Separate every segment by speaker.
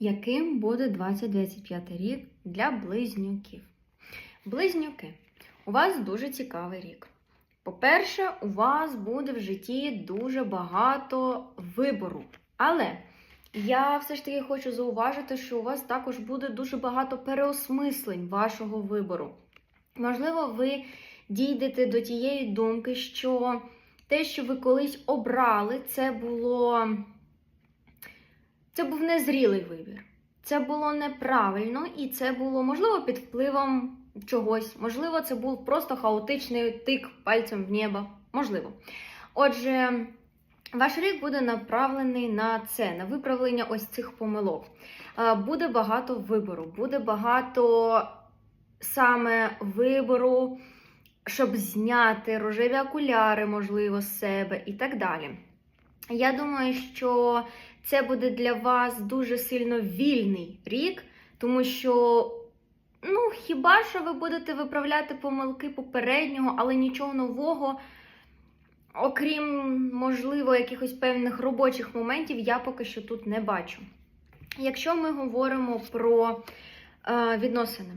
Speaker 1: Яким буде 2025 рік для близнюків? Близнюки, у вас дуже цікавий рік. По-перше, у вас буде в житті дуже багато вибору. Але я все ж таки хочу зауважити, що у вас також буде дуже багато переосмислень вашого вибору. Можливо, ви дійдете до тієї думки, що те, що ви колись обрали, це було. Це був незрілий вибір. Це було неправильно, і це було, можливо, під впливом чогось. Можливо, це був просто хаотичний тик пальцем в небо. Можливо. Отже, ваш рік буде направлений на це, на виправлення ось цих помилок. Е, Буде багато вибору, буде багато саме вибору, щоб зняти рожеві окуляри, можливо, з себе і так далі. Я думаю, що це буде для вас дуже сильно вільний рік, тому що, ну, хіба що ви будете виправляти помилки попереднього, але нічого нового, окрім, можливо, якихось певних робочих моментів, я поки що тут не бачу. Якщо ми говоримо про е, відносини,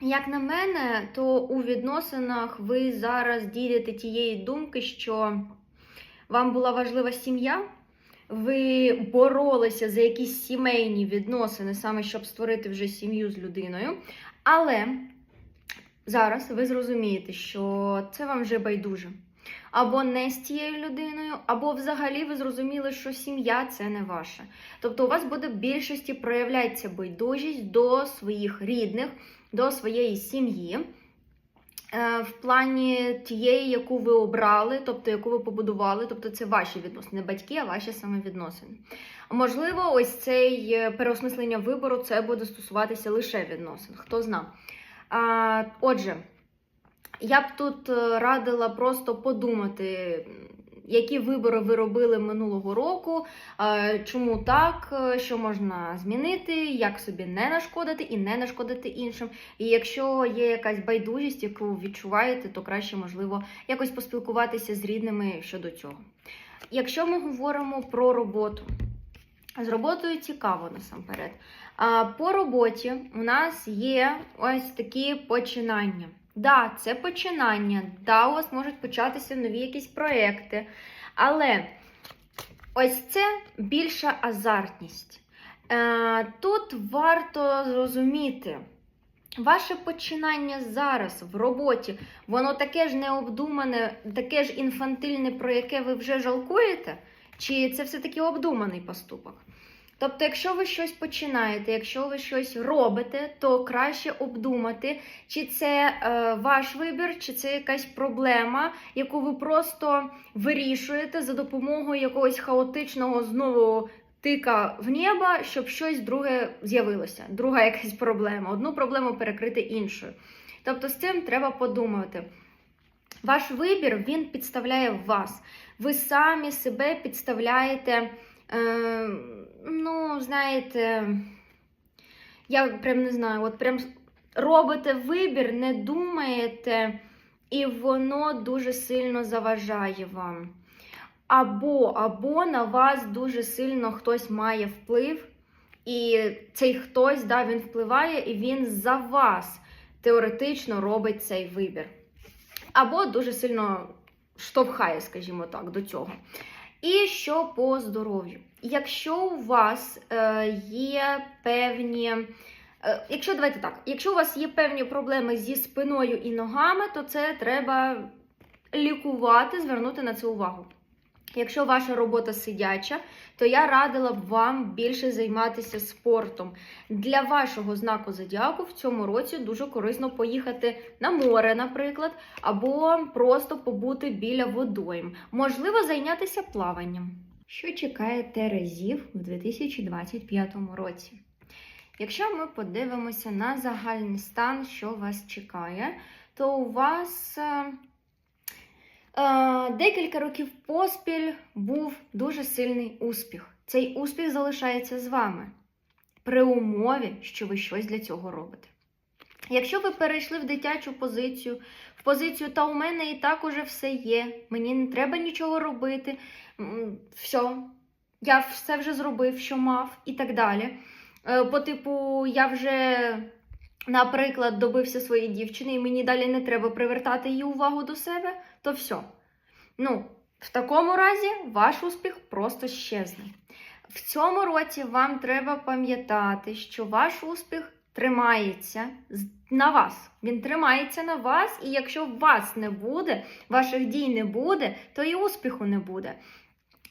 Speaker 1: як на мене, то у відносинах ви зараз дійдете тієї думки, що вам була важлива сім'я, ви боролися за якісь сімейні відносини, саме щоб створити вже сім'ю з людиною. Але зараз ви зрозумієте, що це вам вже байдуже. Або не з тією людиною, або взагалі ви зрозуміли, що сім'я це не ваша. Тобто у вас буде в більшості проявляється байдужість до своїх рідних, до своєї сім'ї. Е, В плані тієї, яку ви обрали, тобто яку ви побудували, тобто це ваші відносини, не батьки, а ваші саме відносини. Можливо, ось цей е, переосмислення вибору це буде стосуватися лише відносин, хто зна. А, Отже, я б тут е, радила просто подумати, які вибори ви робили минулого року, е, чому так, е, що можна змінити, як собі не нашкодити і не нашкодити іншим. І якщо є якась байдужість, яку відчуваєте, то краще, можливо, якось поспілкуватися з рідними щодо цього. Якщо ми говоримо про роботу, з роботою цікаво насамперед. По роботі у нас є ось такі починання. Да, це починання, да, у вас можуть початися нові якісь проекти, але ось це більша азартність. Е, тут варто зрозуміти, ваше починання зараз в роботі, воно таке ж необдумане, таке ж інфантильне, про яке ви вже жалкуєте, чи це все-таки обдуманий поступок? Тобто, якщо ви щось починаєте, якщо ви щось робите, то краще обдумати, чи це е, ваш вибір, чи це якась проблема, яку ви просто вирішуєте за допомогою якогось хаотичного знову тика в небо, щоб щось друге з'явилося, друга якась проблема, одну проблему перекрити іншою. Тобто з цим треба подумати. Ваш вибір він підставляє вас. Ви самі себе підставляєте. Е, ну, знаєте, я прям не знаю, от прям робите вибір, не думаєте, і воно дуже сильно заважає вам. Або, або на вас дуже сильно хтось має вплив, і цей хтось, да, він впливає, і він за вас теоретично робить цей вибір. Або дуже сильно штовхає, скажімо так, до цього. І що по здоров'ю? Якщо у вас е, є певні. Е, якщо давайте так, якщо у вас є певні проблеми зі спиною і ногами, то це треба лікувати, звернути на це увагу. Якщо ваша робота сидяча, то я радила б вам більше займатися спортом. Для вашого знаку зодіаку в цьому році дуже корисно поїхати на море, наприклад, або просто побути біля водойм. Можливо, зайнятися плаванням. Що чекає Терезів в 2025 році? Якщо ми подивимося на загальний стан, що вас чекає, то у вас. е, Е, Декілька років поспіль був дуже сильний успіх. Цей успіх залишається з вами при умові, що ви щось для цього робите. Якщо ви перейшли в дитячу позицію, в позицію, та у мене і так уже все є, мені не треба нічого робити, все, я все вже зробив, що мав, і так далі. Е, По типу, я вже, наприклад, добився своєї дівчини, і мені далі не треба привертати її увагу до себе, то все. Ну, в такому разі ваш успіх просто щезне. В цьому році вам треба пам'ятати, що ваш успіх тримається на вас. Він тримається на вас, і якщо вас не буде, ваших дій не буде, то і успіху не буде.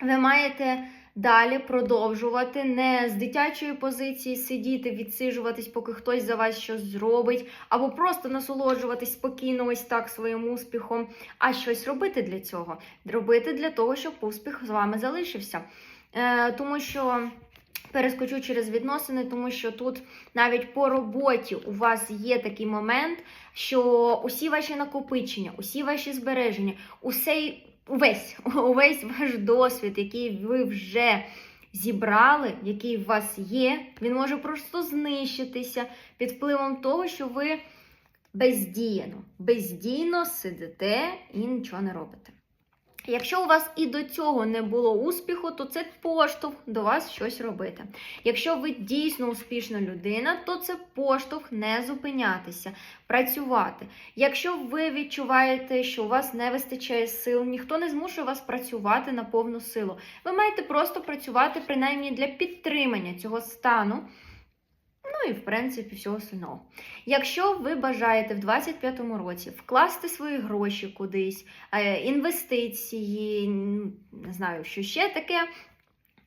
Speaker 1: Ви маєте далі продовжувати не з дитячої позиції сидіти, відсиджуватись, поки хтось за вас щось зробить, або просто насолоджуватись спокійно ось так своїм успіхом, а щось робити для цього. Робити для того, щоб успіх з вами залишився. Е, тому що. Перескочу через відносини, тому що тут навіть по роботі у вас є такий момент, що усі ваші накопичення, усі ваші збереження, усей, увесь, увесь ваш досвід, який ви вже зібрали, який у вас є, він може просто знищитися під впливом того, що ви бездіяно, бездійно сидите і нічого не робите. Якщо у вас і до цього не було успіху, то це поштовх до вас щось робити. Якщо ви дійсно успішна людина, то це поштовх не зупинятися, працювати. Якщо ви відчуваєте, що у вас не вистачає сил, ніхто не змушує вас працювати на повну силу. Ви маєте просто працювати принаймні для підтримання цього стану. Ну і в принципі всього остального. Якщо ви бажаєте в 2025 році вкласти свої гроші кудись, е, інвестиції, не знаю, що ще таке,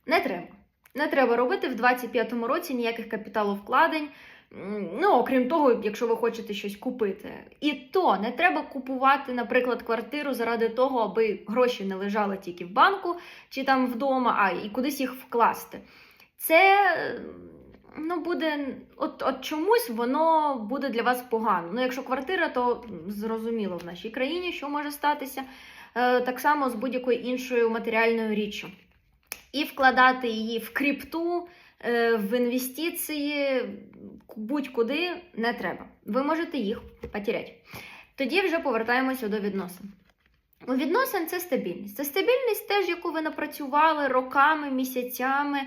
Speaker 1: не треба. Не треба робити в 2025 році ніяких капіталовкладень. Ну, окрім того, якщо ви хочете щось купити. І то не треба купувати, наприклад, квартиру заради того, аби гроші не лежали тільки в банку чи там вдома, а і кудись їх вкласти. Це ну, буде от, от чомусь воно буде для вас погано. Ну, якщо квартира, то зрозуміло в нашій країні, що може статися. Е, так само з будь-якою іншою матеріальною річчю. І вкладати її в кріпту, е, в інвестиції, будь-куди не треба. Ви можете їх потеряти. Тоді вже повертаємося до відносин. У відносин це стабільність. Це стабільність теж, яку ви напрацювали роками, місяцями.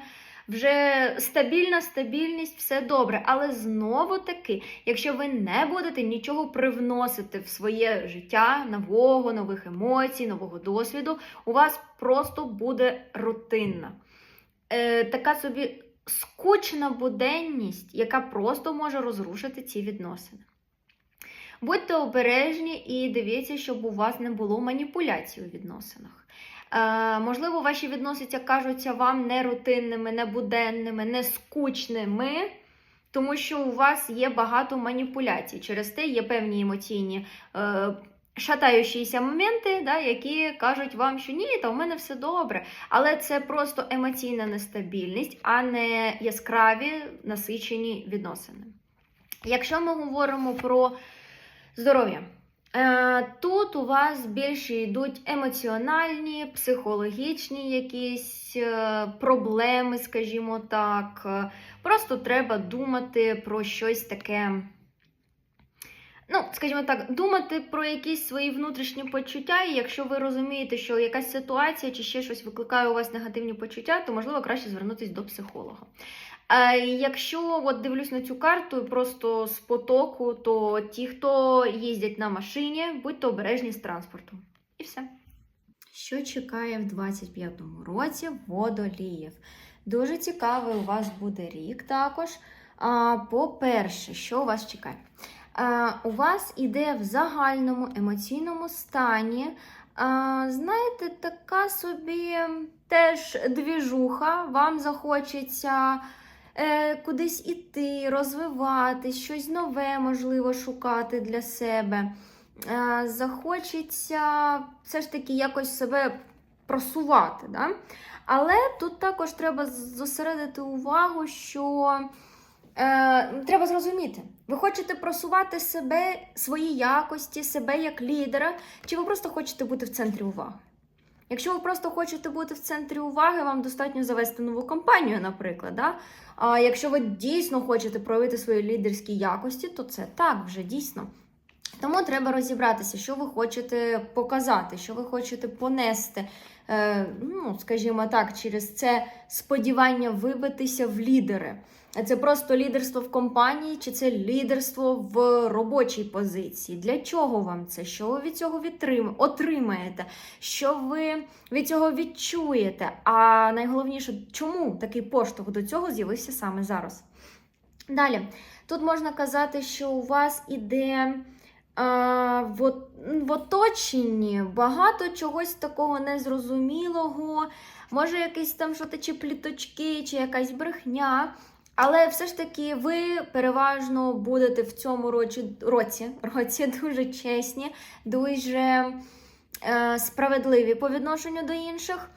Speaker 1: Вже стабільна стабільність, все добре. Але знову таки, якщо ви не будете нічого привносити в своє життя, нового, нових емоцій, нового досвіду, у вас просто буде рутинна. Е, така собі скучна буденність, яка просто може розрушити ці відносини. Будьте обережні і дивіться, щоб у вас не було маніпуляцій у відносинах. Е, можливо, ваші відносини кажуться вам не рутинними, не буденними, не скучними, тому що у вас є багато маніпуляцій. Через те є певні емоційні е, шатаючіся моменти, да, які кажуть вам, що ні, та у мене все добре. Але це просто емоційна нестабільність, а не яскраві насичені відносини. Якщо ми говоримо про здоров'я, Тут у вас більше йдуть емоціональні, психологічні якісь е, проблеми, скажімо так. Е, Просто треба думати про щось таке. Ну, скажімо так, думати про якісь свої внутрішні почуття, і якщо ви розумієте, що якась ситуація чи ще щось викликає у вас негативні почуття, то можливо краще звернутися до психолога. Е, якщо от дивлюсь на цю карту просто з потоку, то ті, хто їздять на машині, будьте обережні з транспортом. І все. Що чекає в 25-му році водоліїв? Дуже цікавий у вас буде рік також. По-перше, що вас чекає? А, у вас іде в загальному емоційному стані. А, знаєте, така собі теж двіжуха, вам захочеться е, кудись іти, розвиватись, щось нове, можливо, шукати для себе. Е, захочеться все ж таки якось себе просувати. Да? Але тут також треба зосередити увагу, що е, треба зрозуміти, ви хочете просувати себе, свої якості, себе як лідера, чи ви просто хочете бути в центрі уваги? Якщо ви просто хочете бути в центрі уваги, вам достатньо завести нову компанію, наприклад. Да? А якщо ви дійсно хочете проявити свої лідерські якості, то це так вже дійсно. Тому треба розібратися, що ви хочете показати, що ви хочете понести, е, ну, скажімо так, через це сподівання вибитися в лідери. Це просто лідерство в компанії, чи це лідерство в робочій позиції? Для чого вам це? Що ви від цього отримаєте? Що ви від цього відчуєте? А найголовніше, чому такий поштовх до цього з'явився саме зараз? Далі, тут можна казати, що у вас іде. В, в оточенні багато чогось такого незрозумілого, може, якісь там що чи пліточки, чи якась брехня. Але все ж таки ви переважно будете в цьому році, році, році дуже чесні, дуже е, справедливі по відношенню до інших.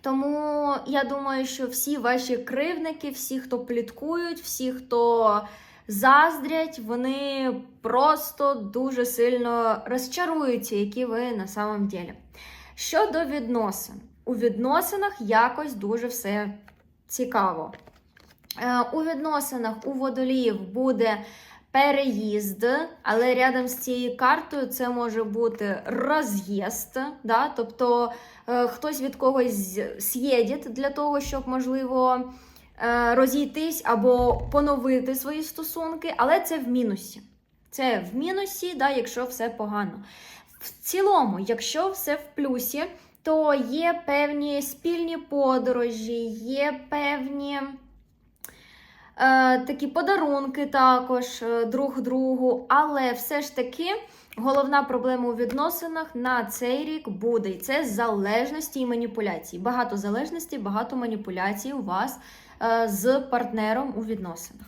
Speaker 1: Тому я думаю, що всі ваші кривники, всі, хто пліткують, всі, хто заздрять, вони просто дуже сильно розчаруються, які ви на самом ділі. Щодо відносин, у відносинах якось дуже все цікаво. Е, У відносинах у водоліїв буде переїзд, але рядом з цією картою це може бути роз'їзд, да? тобто е, хтось від когось з'їде для того, щоб, можливо, розійтись або поновити свої стосунки, але це в мінусі. Це в мінусі, да, якщо все погано. В цілому, якщо все в плюсі, то є певні спільні подорожі, є певні. Е, такі подарунки також е, друг другу, але все ж таки головна проблема у відносинах на цей рік буде. І це залежності і маніпуляції. Багато залежності, багато маніпуляцій у вас е, з партнером у відносинах.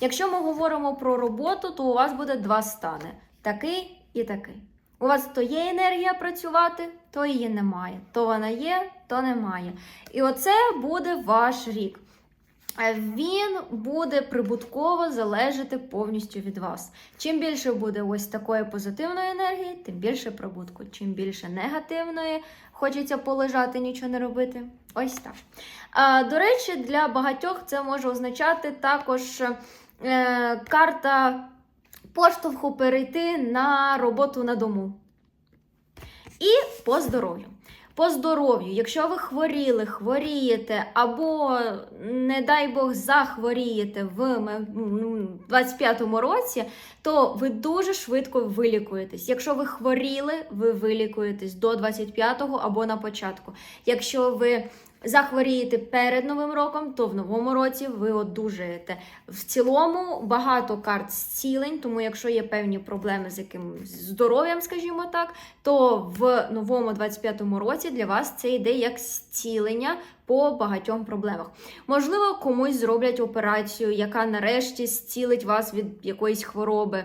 Speaker 1: Якщо ми говоримо про роботу, то у вас буде два стани: такий і такий. У вас то є енергія працювати, то її немає. То вона є, то немає. І оце буде ваш рік. Е, Він буде прибутково залежати повністю від вас. Чим більше буде ось такої позитивної енергії, тим більше прибутку. Чим більше негативної, хочеться полежати, нічого не робити. Ось так. А, до речі, для багатьох це може означати також е, карта поштовху перейти на роботу на дому. І по здоров'ю. По здоров'ю, якщо ви хворіли, хворієте, або, не дай Бог, захворієте в м- м, 25-му році, то ви дуже швидко вилікуєтесь. Якщо ви хворіли, ви вилікуєтесь до 25-го або на початку. Якщо ви захворієте перед Новим роком, то в новому році ви одужаєте. В цілому багато карт зцілень, тому якщо є певні проблеми з якимось здоров'ям, скажімо так, то в новому 25-му році для вас це йде як зцілення по багатьом проблемах. Можливо, комусь зроблять операцію, яка нарешті зцілить вас від якоїсь хвороби.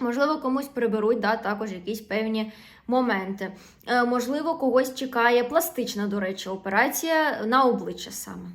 Speaker 1: Можливо, комусь приберуть да, також якісь певні моменти. Е, можливо, когось чекає пластична, до речі, операція на обличчя саме.